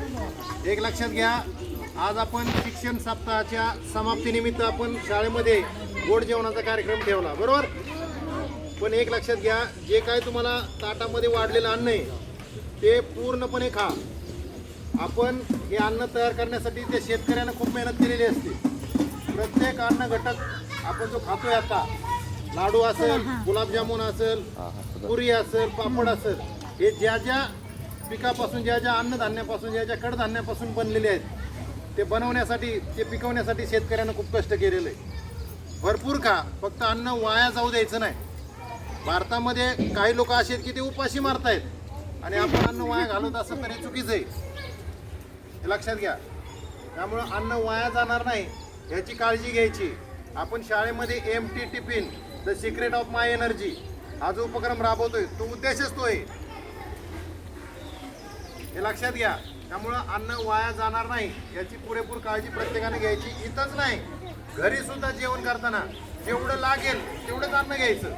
एक लक्षात घ्या आज आपण शिक्षण सप्ताहाच्या समाप्तीनिमित्त आपण शाळेमध्ये गोड जेवणाचा कार्यक्रम ठेवला बरोबर? पण एक लक्षात घ्या जे काय तुम्हाला ताटामध्ये वाढलेलं अन्न आहे ते पूर्णपणे खा. आपण हे अन्न तयार करण्यासाठी त्या शेतकऱ्यानं खूप मेहनत केलेली असते. प्रत्येक अन्न घटक आपण जो खातोय आता लाडू असेल गुलाबजामुन असेल पुरी असेल पापड असेल हे ज्या ज्या पिकापासून ज्या ज्या अन्नधान्यापासून ज्या ज्या कडधान्यापासून बनलेले आहेत ते बनवण्यासाठी ते पिकवण्यासाठी शेतकऱ्यानं खूप कष्ट केलेलं आहे भरपूर खा फक्त अन्न वाया जाऊ द्यायचं नाही. भारतामध्ये काही लोक असे आहेत की ते उपाशी मारतायत. आणि आपण अन्न वाया घालवत असं तरी चुकीचं आहे. हे लक्षात घ्या. त्यामुळं अन्न वाया जाणार नाही ह्याची काळजी घ्यायची. आपण शाळेमध्ये M T tiffin the secret of my energy हा जो उपक्रम राबवतोय तो उद्देशच तो आहे. हे लक्षात घ्या. त्यामुळं अन्न वाया जाणार नाही. याची पुरेपूर काळजी प्रत्येकाने घ्यायची. इथंच नाही. घरी सुद्धा जेवण करताना जेवढं लागेल तेवढंच अन्न घ्यायचं.